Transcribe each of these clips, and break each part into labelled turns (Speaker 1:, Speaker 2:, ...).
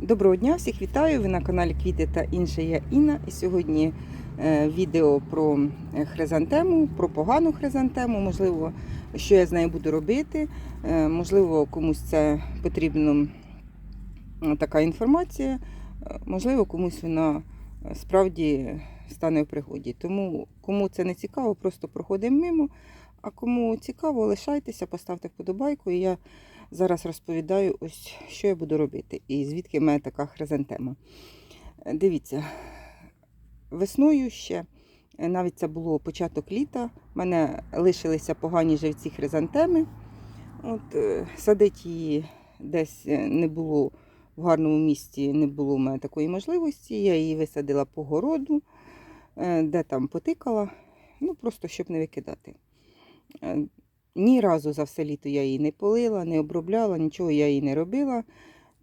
Speaker 1: Доброго дня, всіх вітаю! Ви на каналі Квіти та інше я Інна. І сьогодні е, відео про е, хризантему, про погану хризантему, можливо, що я з нею буду робити. Е, можливо, комусь це потрібна така інформація, можливо, комусь вона справді стане в пригоді. Тому кому це не цікаво, просто проходимо мимо. А кому цікаво, лишайтеся, поставте вподобайку. І я зараз розповідаю, ось що я буду робити і звідки в мене така хризантема. Е, Дивіться, весною ще, е, навіть це було початок літа, в мене лишилися погані живці хризантеми. От, е, садити її десь не було в гарному місці, не було в мене такої можливості. Я її висадила по городу, де там потикала, ну просто щоб не викидати. Ні разу за все літо я її не полила, не обробляла, нічого я їй не робила,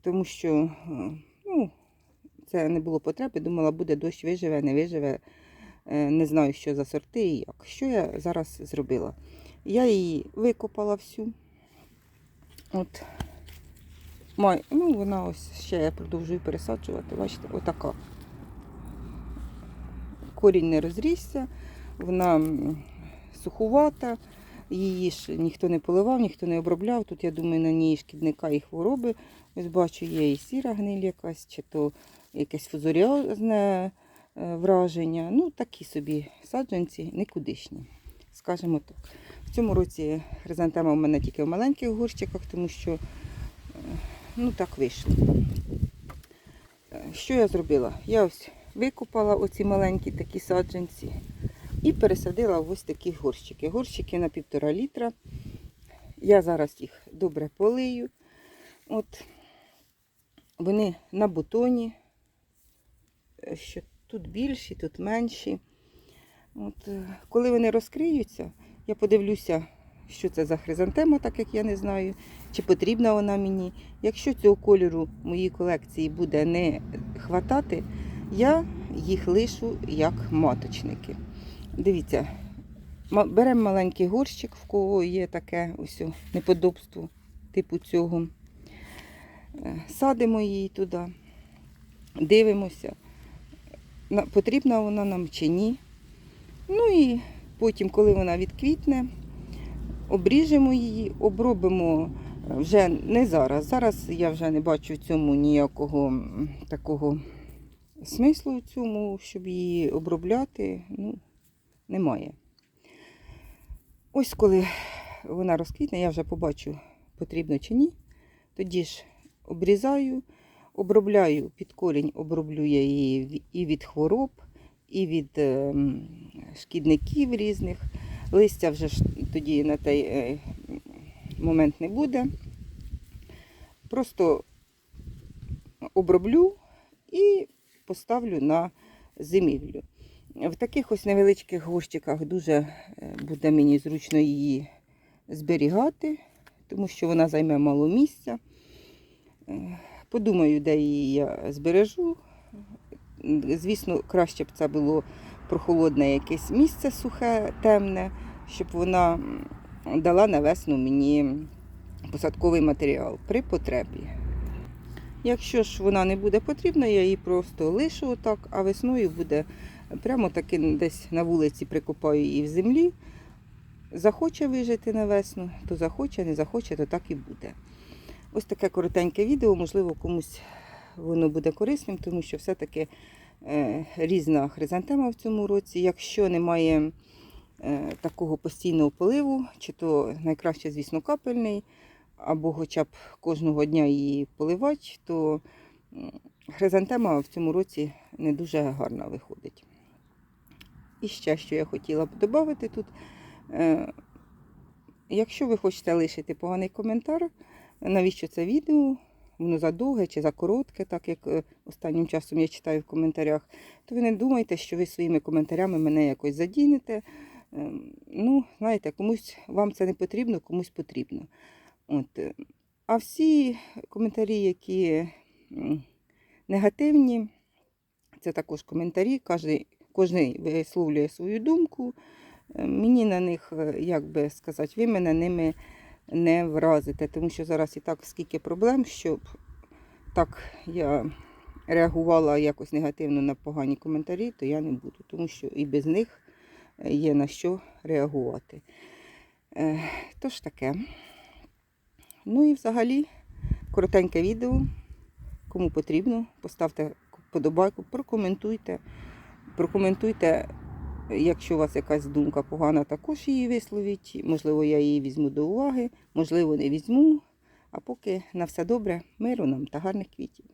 Speaker 1: тому що е, ну, це не було потреби. Думала, буде дощ, виживе, не виживе. Е, Не знаю, що за сорти і як. Що я зараз зробила? Я її викопала всю. От. Май, ну, вона ось ще я продовжую пересаджувати. Бачите, отака. Корінь не розрісся, вона сухувата. Її ж ніхто не поливав, ніхто не обробляв. Тут, я думаю, на ній шкідника і хвороби. Ось бачу, є і сіра гниль якась, чи то якесь фузоріозне е, враження. Ну, такі собі саджанці, никудишні, скажімо так. В цьому році хризантема в мене тільки в маленьких горщиках, тому що е, ну, так вийшло. Е, Що я зробила? Я ось викопала оці маленькі такі саджанці. І пересадила в ось такі горщики. Горщики на півтора літра. Я зараз їх добре полию. От вони на бутоні, е, що тут більші, тут менші. От, е, коли вони розкриються, я подивлюся, що це за хризантема, так як я не знаю, чи потрібна вона мені. Якщо цього кольору моїй колекції буде не хватати, я їх лишу як маточники. Дивіться, беремо маленький горщик, в кого є таке ось неподобство типу цього. Е, Садимо її туди, дивимося, потрібна вона нам чи ні. Ну і потім, коли вона відквітне, обріжемо її, обробимо е, вже не зараз. Зараз я вже не бачу в цьому ніякого такого смислу в цьому, щоб її обробляти. Ну, немає. Ось коли вона розквітне, я вже побачу, потрібно чи ні. Тоді ж обрізаю, обробляю під корінь, оброблю я її і від хвороб, і від ем, шкідників різних. Листя вже тоді на той е, момент не буде. Просто оброблю і поставлю на зимівлю. В таких ось невеличких горщиках дуже е, буде мені зручно її зберігати, тому що вона займе мало місця. Е, Подумаю, де її я збережу. Звісно, краще б це було прохолодне якесь місце сухе, темне, щоб вона дала на весну мені посадковий матеріал при потребі. Якщо ж вона не буде потрібна, я її просто лишу отак, а весною буде прямо таки десь на вулиці прикопаю її в землі. Захоче вижити на весну, то захоче, не захоче, то так і буде. Ось таке коротеньке відео, можливо, комусь воно буде корисним, тому що все-таки е, різна хризантема в цьому році. Якщо немає е, такого постійного поливу, чи то найкраще, звісно, капельний, або хоча б кожного дня її поливати, то хризантема в цьому році не дуже гарна виходить. І ще, що я хотіла б додати тут. Е, Якщо ви хочете лишити поганий коментар, навіщо це відео, воно задовге чи закоротке, так як е, останнім часом я читаю в коментарях, то ви не думайте, що ви своїми коментарями мене якось задінете. Ем, Ну, знаєте, комусь вам це не потрібно, комусь потрібно. От. е, А всі коментарі, які негативні, це також коментарі, кожен, кожен висловлює свою думку. Е, Мені на них, е, як би сказати, ви мене ними не вразите, тому що зараз і так скільки проблем, щоб так я реагувала якось негативно на погані коментарі, то я не буду, тому що і без них є на що реагувати. Тож таке. Ну і взагалі, коротеньке відео. Кому потрібно, поставте подобайку, прокоментуйте. Прокоментуйте, якщо у вас якась думка погана, також її висловіть. Можливо, я її візьму до уваги, можливо, не візьму. А поки на все добре, миру нам та гарних квітів.